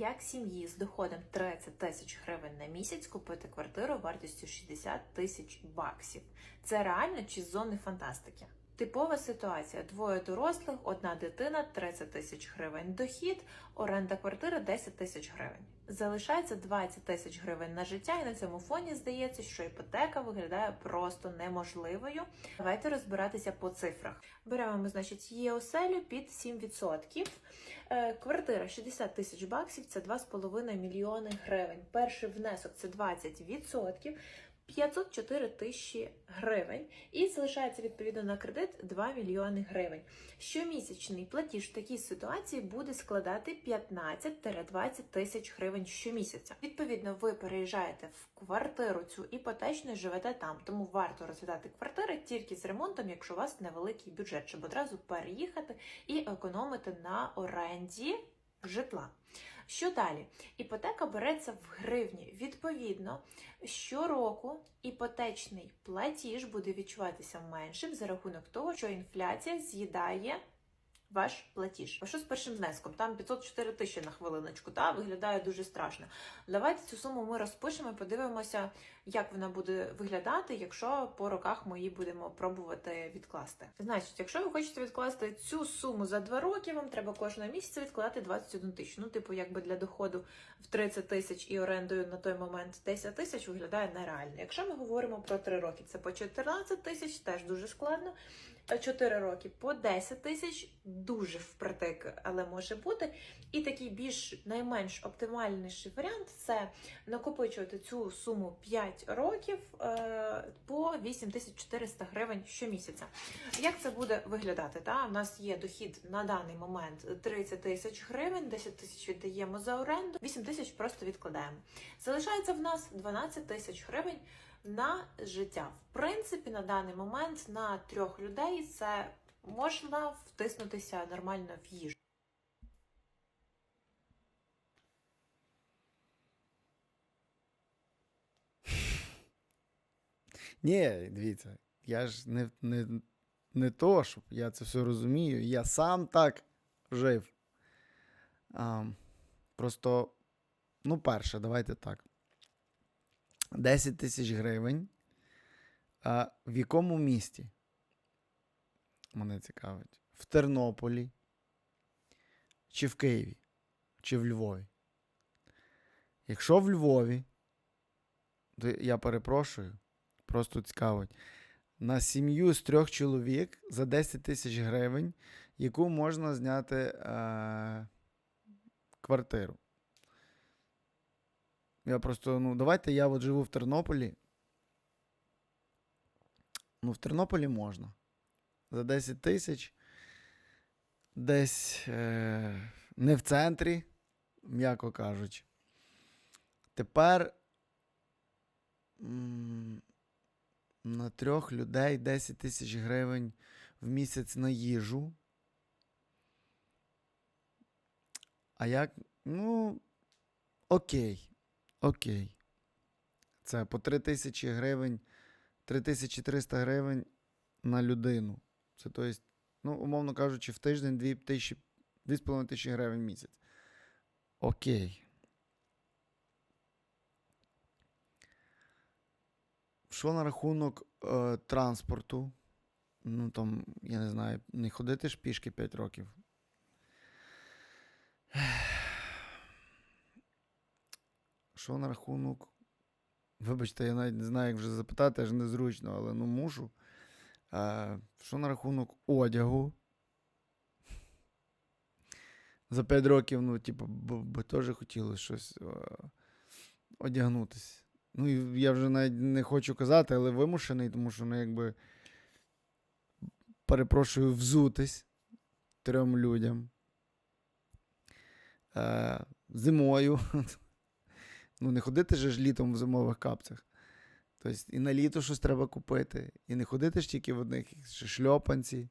Як сім'ї з доходом 30 тисяч гривень на місяць купити квартиру вартістю 60 тисяч баксів? Це реально чи з зони фантастики? Типова ситуація: двоє дорослих, одна дитина, 30 тисяч гривень дохід, оренда квартири 10 тисяч гривень. Залишається 20 тисяч гривень на життя, і на цьому фоні здається, що іпотека виглядає просто неможливою. Давайте розбиратися по цифрах. Беремо ми, значить, є оселю під 7%. Е, Квартира 60 тисяч баксів це 2,5 мільйони гривень. Перший внесок це 20%. 504 тисячі гривень і залишається відповідно на кредит 2 мільйони гривень. Щомісячний платіж в такій ситуації буде складати 15-20 тисяч гривень щомісяця. Відповідно, ви переїжджаєте в квартиру цю іпотечну і живете там, тому варто розглядати квартири тільки з ремонтом, якщо у вас невеликий бюджет, щоб одразу переїхати і економити на оренді житла. Що далі? Іпотека береться в гривні. Відповідно, щороку іпотечний платіж буде відчуватися меншим за рахунок того, що інфляція з'їдає ваш платіж. А що з першим внеском? Там 504 тисячі на хвилиночку, та виглядає дуже страшно. Давайте цю суму ми розпишемо подивимося, як вона буде виглядати, якщо по роках ми її будемо пробувати відкласти. Значить, якщо ви хочете відкласти цю суму за 2 роки, вам треба кожного місяця відкладати 21 тисячу. Ну, типу, якби для доходу в 30 тисяч і орендою на той момент 10 тисяч виглядає нереально. Якщо ми говоримо про 3 роки, це по 14 тисяч, теж дуже складно. 4 роки по 10 тисяч дуже впритик, але може бути. І такий більш найменш оптимальніший варіант це накопичувати цю суму 5 років е, по 8400 гривень щомісяця. Як це буде виглядати? Та? У нас є дохід на даний момент 30 тисяч гривень, 10 тисяч віддаємо за оренду, 8 тисяч просто відкладаємо. Залишається в нас 12 тисяч гривень на життя. В принципі, на даний момент на трьох людей це можна втиснутися нормально в їжу. Ні, дивіться, я ж не, не, не то, щоб я це все розумію. Я сам так жив. А, просто, ну, перше, давайте так. 10 тисяч гривень. А в якому місті? Мене цікавить. В Тернополі, чи в Києві, чи в Львові. Якщо в Львові, то я перепрошую, просто цікавить. На сім'ю з трьох чоловік за 10 тисяч гривень, яку можна зняти е- квартиру. Я просто, ну, давайте я от живу в Тернополі. Ну, в Тернополі можна. За 10 тисяч. Десь е- не в центрі, м'яко кажучи. Тепер м, на трьох людей 10 тисяч гривень в місяць на їжу. А як? Ну, окей. Окей. Це по 3 тисячі гривень, 3300 гривень на людину. Це то есть, ну, умовно кажучи, в тиждень 2 тисячі, 2,5 тисячі гривень в місяць. Окей. Що на рахунок е, транспорту? Ну, там, я не знаю, не ходити ж пішки 5 років. Що на рахунок? Вибачте, я навіть не знаю, як вже запитати, аж незручно, але ну мушу. Е, що на рахунок одягу? За 5 років, ну, типу, б, б теж хотілося щось одягнутися. Ну, і я вже навіть не хочу казати, але вимушений, тому що, ну, якби, перепрошую, взутись трьом людям. Зимою. Ну, не ходити же ж літом в зимових капцях. Тобто і на літо щось треба купити. І не ходити ж тільки в одних шльопанці.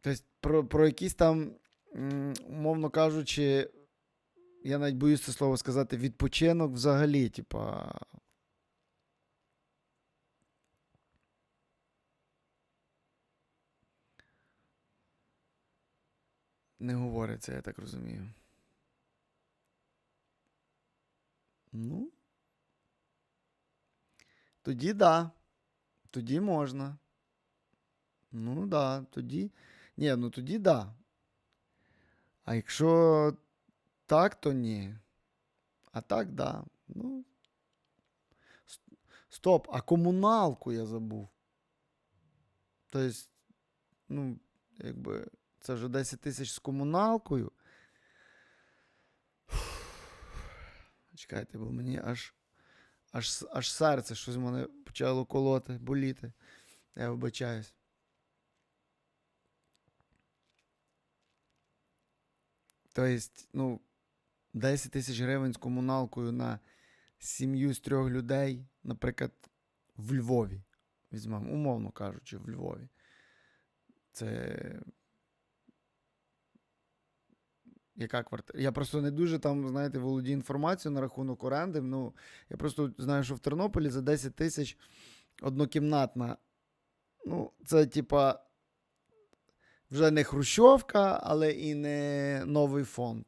Тобто, про, про якісь там, умовно кажучи, я навіть боюсь це слово сказати, відпочинок взагалі, типа. Не говориться, я так розумію. Ну. Тоді да. Тоді можна. Ну да, тоді. Ні, ну тоді да. А якщо так, то ні. А так, да. Ну. Стоп, а комуналку я забув. Тобто, ну, якби, це вже 10 тисяч з комуналкою. Чекайте, бо мені аж, аж, аж серце щось в мене почало колоти, боліти. Я вибачаюсь. Тобто, ну, 10 тисяч гривень з комуналкою на сім'ю з трьох людей, наприклад, в Львові. Візьмемо, умовно кажучи, в Львові. Це. Яка квартира? Я просто не дуже там, знаєте, володію інформацією на рахунок оренди. Ну, я просто знаю, що в Тернополі за 10 тисяч однокімнатна. Ну, це типа вже не Хрущовка, але і не новий фонд.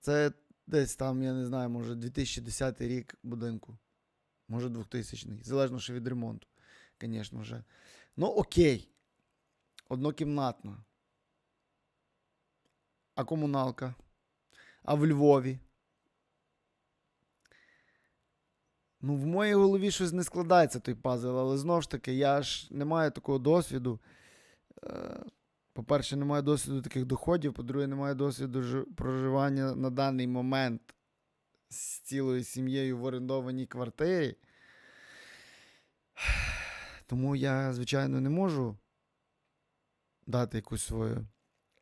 Це десь там, я не знаю, може 2010 рік будинку. Може 2000-й. Залежно ще від ремонту, звісно вже. Ну, окей. Однокімнатна. А комуналка? А в Львові? Ну, в моїй голові щось не складається той пазл, але знову ж таки, я ж не маю такого досвіду. Е, По-перше, не маю досвіду таких доходів. По-друге, не маю досвіду проживання на даний момент з цілою сім'єю в орендованій квартирі. Тому я, звичайно, не можу дати якусь свою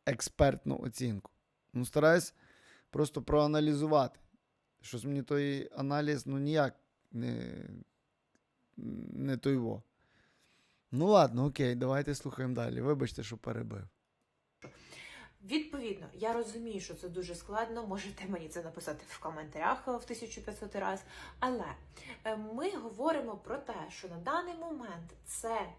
експертну оцінку. Ну, стараюсь просто проаналізувати. Щось мені той аналіз ну ніяк не, не той во. Ну ладно, окей, давайте слухаємо далі. Вибачте, що перебив. Відповідно, я розумію, що це дуже складно. Можете мені це написати в коментарях в 1500 раз. Але е, ми говоримо про те, що на даний момент це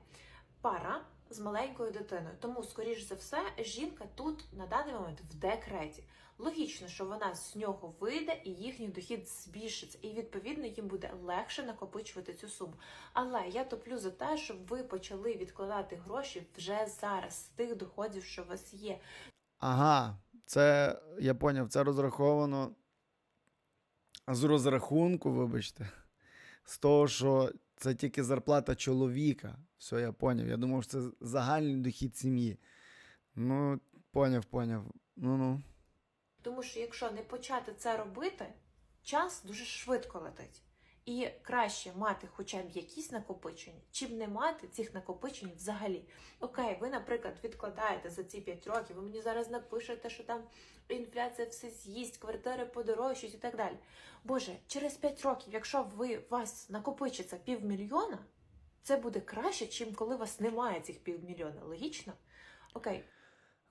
пара з маленькою дитиною. Тому, скоріш за все, жінка тут на даний момент в декреті. Логічно, що вона з нього вийде і їхній дохід збільшиться, і відповідно їм буде легше накопичувати цю суму. Але я топлю за те, щоб ви почали відкладати гроші вже зараз з тих доходів, що у вас є. Ага, це я поняв, це розраховано з розрахунку, вибачте, з того, що це тільки зарплата чоловіка. Все, я поняв. Я думав, що це загальний дохід сім'ї. Ну, поняв, поняв. Ну-ну. Тому що якщо не почати це робити, час дуже швидко летить. І краще мати хоча б якісь накопичення, чим не мати цих накопичень взагалі. Окей, ви, наприклад, відкладаєте за ці 5 років, ви мені зараз напишете, що там інфляція все з'їсть, квартири подорожчають і так далі. Боже, через 5 років, якщо ви у вас накопичиться півмільйона, це буде краще, чим коли у вас немає цих півмільйона. Логічно? Окей,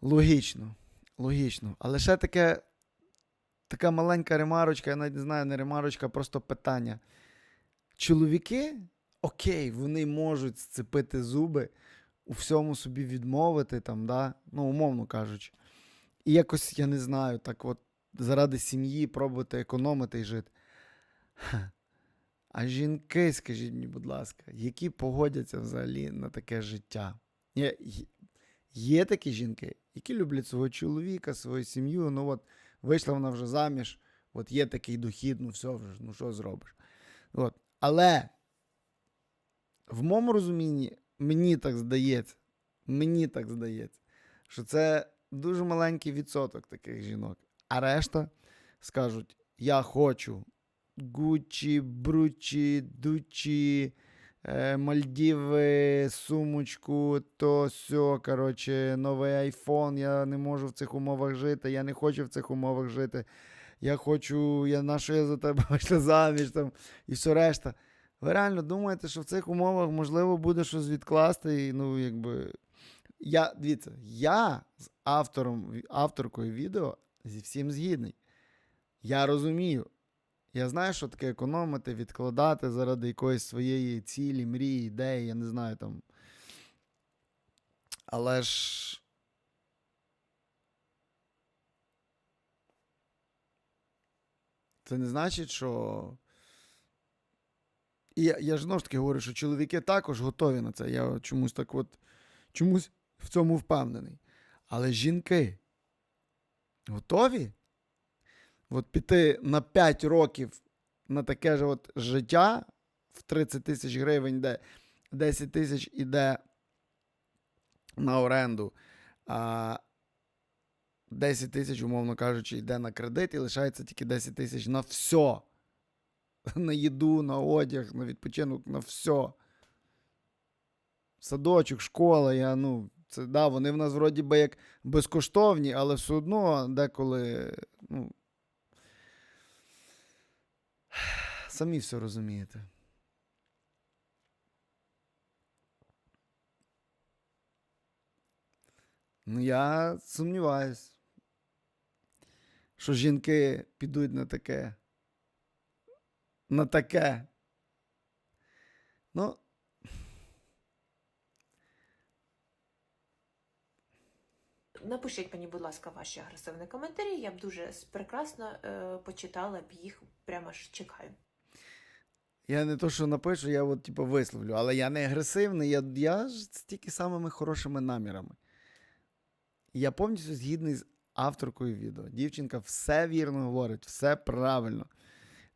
Логічно. Логічно. Але ще таке, така маленька ремарочка, я навіть не знаю, не ремарочка, просто питання. Чоловіки, окей, вони можуть зцепити зуби, у всьому собі відмовити, там, да? ну, умовно кажучи. І якось, я не знаю, так от заради сім'ї пробувати економити і жити. А жінки, скажіть мені, будь ласка, які погодяться взагалі на таке життя? Є- Є такі жінки, які люблять свого чоловіка, свою сім'ю. Ну от вийшла вона вже заміж, от є такий дохід, ну все вже, ну що зробиш. От. Але в моєму розумінні, мені так здається, мені так здається, що це дуже маленький відсоток таких жінок. А решта скажуть: я хочу Гуччі, Бручі, Дучі, е, Мальдіви, сумочку, то все, коротше, новий айфон. Я не можу в цих умовах жити, я не хочу в цих умовах жити. Я хочу, я на що я за тебе вийшла заміж там, і все решта. Ви реально думаєте, що в цих умовах можливо буде щось відкласти? І, ну, якби. Я, дивіться, я з автором, авторкою відео зі всім згідний. Я розумію. Я знаю, що таке економити, відкладати заради якоїсь своєї цілі, мрії, ідеї, я не знаю там. Але ж. Це не значить, що. І я, я ж знову ж таки говорю, що чоловіки також готові на це. Я чомусь так от чомусь в цьому впевнений. Але жінки готові? От піти на 5 років на таке ж от життя в 30 тисяч гривень, де 10 тисяч іде на оренду, а 10 тисяч, умовно кажучи, йде на кредит і лишається тільки 10 тисяч на все. На їду, на одяг, на відпочинок, на все. Садочок, школа, я, ну, це да, вони в нас вроді би як безкоштовні, але все одно деколи, ну. Самі все розумієте. Ну, я сумніваюсь, що жінки підуть на таке. На таке. Ну. Напишіть мені, будь ласка, ваші агресивні коментарі. Я б дуже прекрасно е, почитала б їх, прямо ж чекаю. Я не то, що напишу, я от, типу, висловлю, але я не агресивний, я, я ж з тільки самими хорошими намірами. Я повністю згідний з авторкою відео. Дівчинка все вірно говорить, все правильно.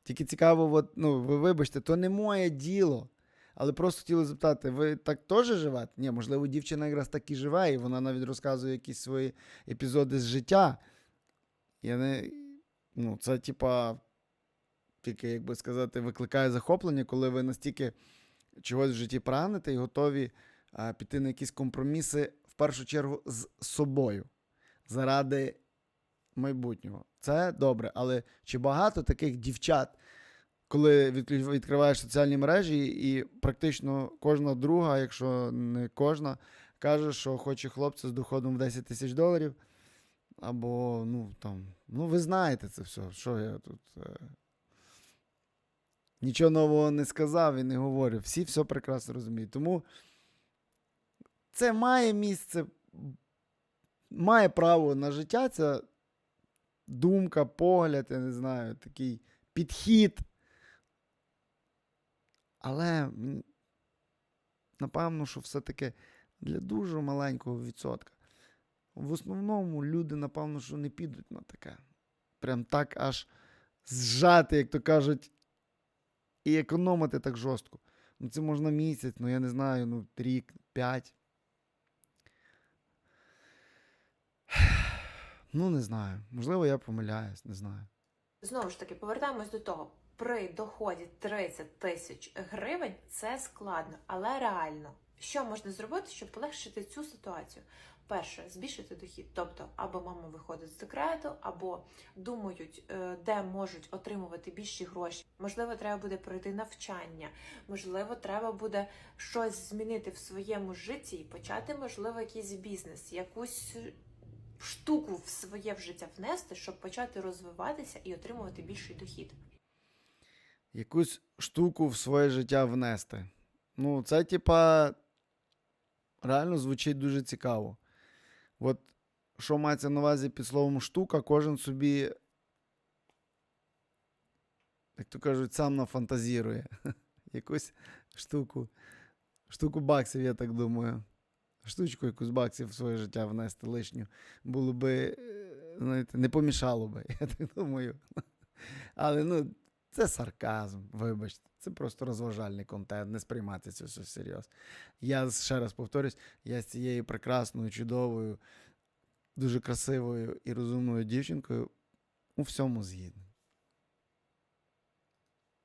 Тільки цікаво, от, ну, ви вибачте, то не моє діло. Але просто хотіли запитати, ви так теж живете? Ні, можливо, дівчина якраз так і живе, і вона навіть розказує якісь свої епізоди з життя. Я не. Ну, це, типа, тільки, як би сказати, викликає захоплення, коли ви настільки чогось в житті прагнете і готові а, піти на якісь компроміси, в першу чергу, з собою заради майбутнього. Це добре, але чи багато таких дівчат, коли відкриваєш соціальні мережі, і практично кожна друга, якщо не кожна, каже, що хоче хлопця з доходом в 10 тисяч доларів. Або, ну там, ну ви знаєте це все. Що я тут. Е... Нічого нового не сказав і не говорю. Всі все прекрасно розуміють. Тому це має місце, має право на життя. Ця думка, погляд, я не знаю, такий підхід. Але напевно, що все-таки для дуже маленького відсотка. В основному люди, напевно, що не підуть на таке. Прям так аж зжати, як то кажуть, і економити так жорстко. Ну, це можна місяць, ну я не знаю, ну, рік, п'ять. Ну, не знаю. Можливо, я помиляюсь, не знаю. Знову ж таки, повертаємось до того. При доході 30 тисяч гривень це складно, але реально. Що можна зробити, щоб полегшити цю ситуацію? Перше, збільшити дохід. Тобто, або мама виходить з декрету, або думають, е, де можуть отримувати більші гроші. Можливо, треба буде пройти навчання, можливо, треба буде щось змінити в своєму житті і почати, можливо, якийсь бізнес, якусь штуку в своє в життя внести, щоб почати розвиватися і отримувати більший дохід. Якусь штуку в своє життя внести. Ну, це, типа, реально звучить дуже цікаво. От що мається на увазі під словом штука, кожен собі, як то кажуть, сам нафантазірує. Якусь штуку. Штуку баксів, я так думаю. Штучку якусь баксів в своє життя внести лишню. Було би, е, знаєте, не помішало би, я так думаю. Але ну, це сарказм, вибачте. Це просто розважальний контент, не сприймати це все всерйоз. Я ще раз повторюсь, я з цією прекрасною, чудовою, дуже красивою і розумною дівчинкою у всьому згідний.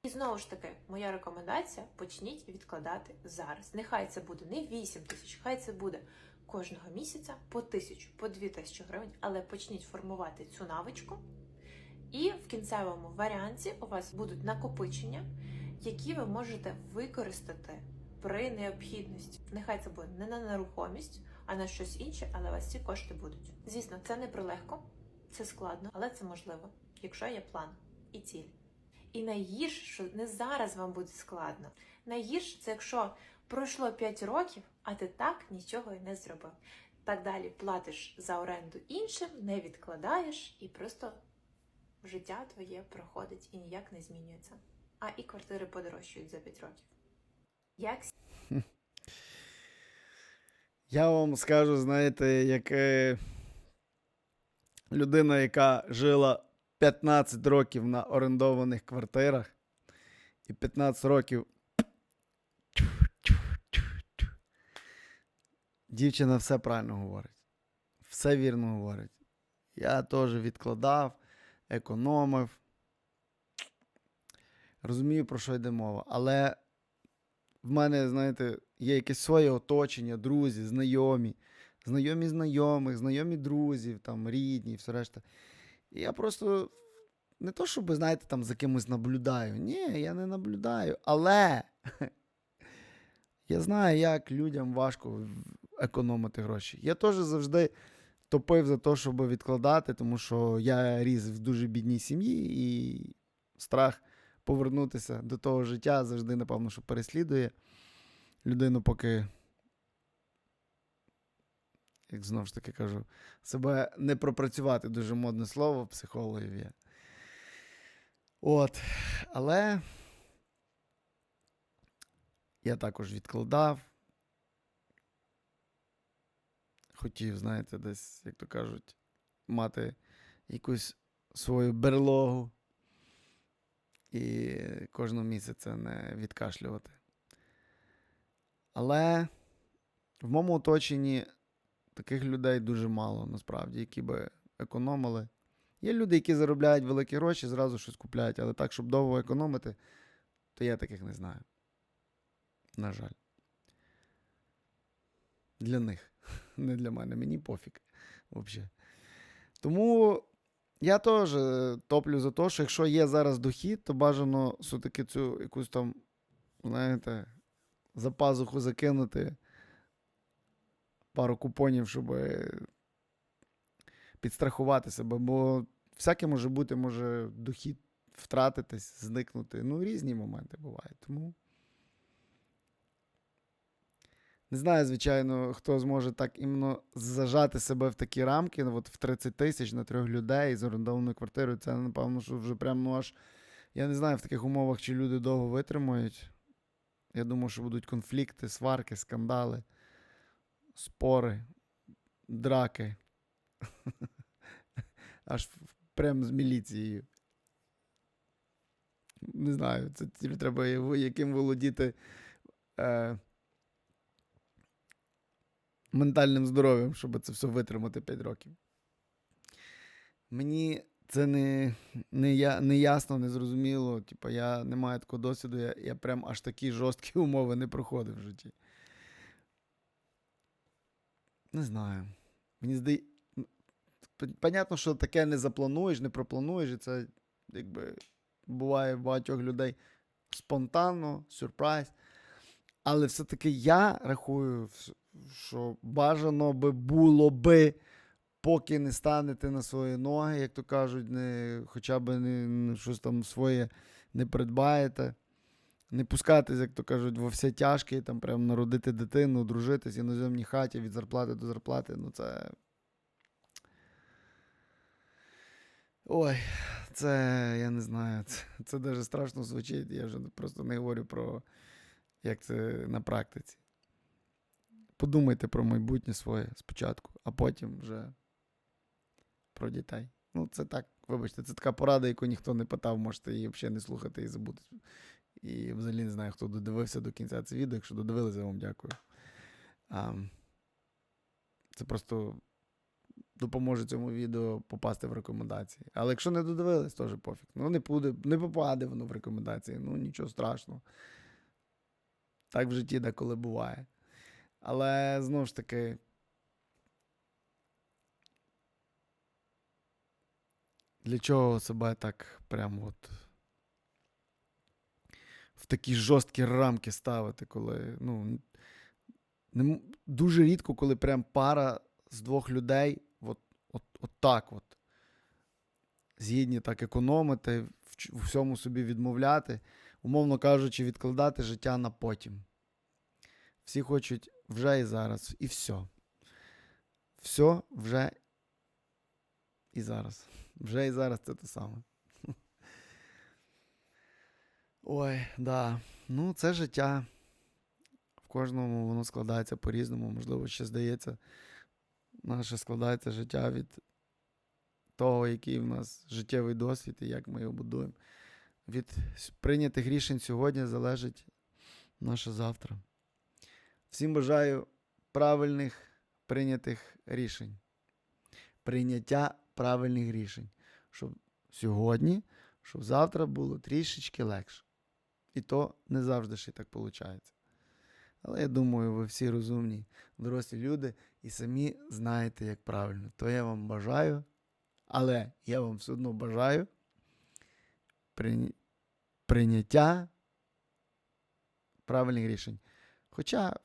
І знову ж таки, моя рекомендація: почніть відкладати зараз. Нехай це буде не 8 тисяч, хай це буде кожного місяця по тисячу, по дві тисячі гривень, але почніть формувати цю навичку. І в кінцевому варіанті у вас будуть накопичення, які ви можете використати при необхідності. Нехай це буде не на нерухомість, а на щось інше, але у вас ці кошти будуть. Звісно, це не прилегко, це складно, але це можливо, якщо є план і ціль. І найгірше, що не зараз вам буде складно. Найгірше це якщо пройшло 5 років, а ти так нічого і не зробив. Так далі платиш за оренду іншим, не відкладаєш і просто життя твоє проходить і ніяк не змінюється. А і квартири подорожчають за 5 років. Як Я вам скажу, знаєте, як е, людина, яка жила 15 років на орендованих квартирах, і 15 років. Дівчина все правильно говорить. Все вірно говорить. Я теж відкладав, економив. Розумію, про що йде мова. Але в мене, знаєте, є якесь своє оточення, друзі, знайомі, знайомі знайомих, знайомі друзів, там, рідні і все решта. Я просто не то, щоб, знаєте, там за кимось наблюдаю. Ні, я не наблюдаю. Але я знаю, як людям важко економити гроші. Я теж завжди топив за те, щоб відкладати, тому що я ріс в дуже бідній сім'ї, і страх повернутися до того життя завжди, напевно, що переслідує людину, поки, як знову ж таки кажу, себе не пропрацювати дуже модне слово психологів є. От. Але я також відкладав. Хотів, знаєте, десь, як то кажуть, мати якусь свою берлогу і кожного місяця не відкашлювати. Але в моєму оточенні таких людей дуже мало, насправді, які би економили. Є люди, які заробляють великі гроші, зразу щось купляють, але так, щоб довго економити, то я таких не знаю. На жаль. Для них, не для мене. Мені пофіг. Взагалі. Тому я теж е, топлю за те, що якщо є зараз дохід, то бажано все-таки цю якусь там, знаєте, за пазуху закинути пару купонів, щоб підстрахувати себе, бо всяке може бути, може дохід втратитись, зникнути. Ну, різні моменти бувають. Тому. Не знаю, звичайно, хто зможе так іменно зажати себе в такі рамки, ну, от в 30 тисяч на трьох людей з орендованою квартирою. Це, напевно, що вже прям ну аж. Я не знаю в таких умовах, чи люди довго витримають. Я думаю, що будуть конфлікти, сварки, скандали, спори, драки. Аж прям з міліцією. Не знаю, це тільки треба яким володіти е, ментальним здоров'ям, щоб це все витримати 5 років. Мені це не, не, я, не ясно, не зрозуміло. Типа, я не маю такого досвіду, я, я прям аж такі жорсткі умови не проходив в житті. Не знаю. Мені здається. Понятно, що таке не заплануєш, не проплануєш, і це якби буває в багатьох людей спонтанно, сюрприз. Але все-таки я рахую, що бажано би було би, поки не станете на свої ноги, як то кажуть, не, хоча б не, щось там своє не придбаєте. Не пускатись, як то кажуть, во все тяжке, і там прям народити дитину, дружитись в іноземній хаті від зарплати до зарплати. Ну це. Ой, це я не знаю. Це, це дуже страшно звучить. Я вже просто не говорю про як це на практиці. Подумайте про майбутнє своє спочатку, а потім вже про дітей. Ну, це так, вибачте, це така порада, яку ніхто не питав, можете її взагалі не слухати і забути. І взагалі не знаю, хто додивився до кінця це відео. Якщо додивилися, вам дякую. А, це просто допоможе цьому відео попасти в рекомендації. Але якщо не додивились, теж пофіг. Ну, не, буде, не попаде воно в рекомендації, ну нічого страшного. Так в житті деколи буває. Але знову ж таки. Для чого себе так прямо от такі жорсткі рамки ставити, коли. ну, не, дуже рідко, коли прям пара з двох людей от, от, от так от згідні так економити, в, всьому собі відмовляти, умовно кажучи, відкладати життя на потім. Всі хочуть вже і зараз, і все. Все вже і зараз. Вже і зараз це те саме. Ой, да. Ну, це життя. В кожному воно складається по-різному. Можливо, ще здається, наше складається життя від того, який в нас життєвий досвід і як ми його будуємо. Від прийнятих рішень сьогодні залежить наше завтра. Всім бажаю правильних прийнятих рішень. Прийняття правильних рішень. Щоб сьогодні, щоб завтра було трішечки легше. І то не завжди ще так виходить. Але я думаю, ви всі розумні, дорослі люди і самі знаєте, як правильно. То я вам бажаю, але я вам все одно бажаю прийняття правильних рішень. Хоча,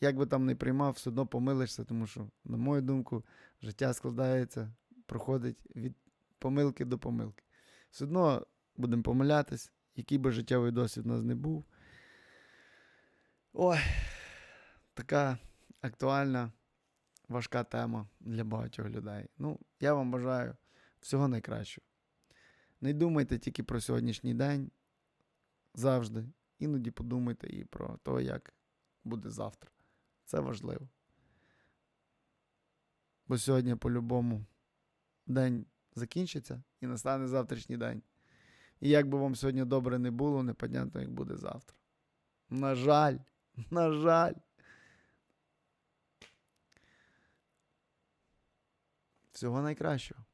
як би там не приймав, все одно помилишся, тому що, на мою думку, життя складається, проходить від помилки до помилки. Все одно будемо помилятись, який би життєвий досвід у нас не був. Ой, така актуальна, важка тема для багатьох людей. Ну, я вам бажаю всього найкращого. Не думайте тільки про сьогоднішній день завжди. Іноді подумайте і про те, як буде завтра. Це важливо. Бо сьогодні, по-любому, день закінчиться і настане завтрашній день. І як би вам сьогодні добре не було, непонятно, як буде завтра. На жаль, на жаль. Всього найкращого.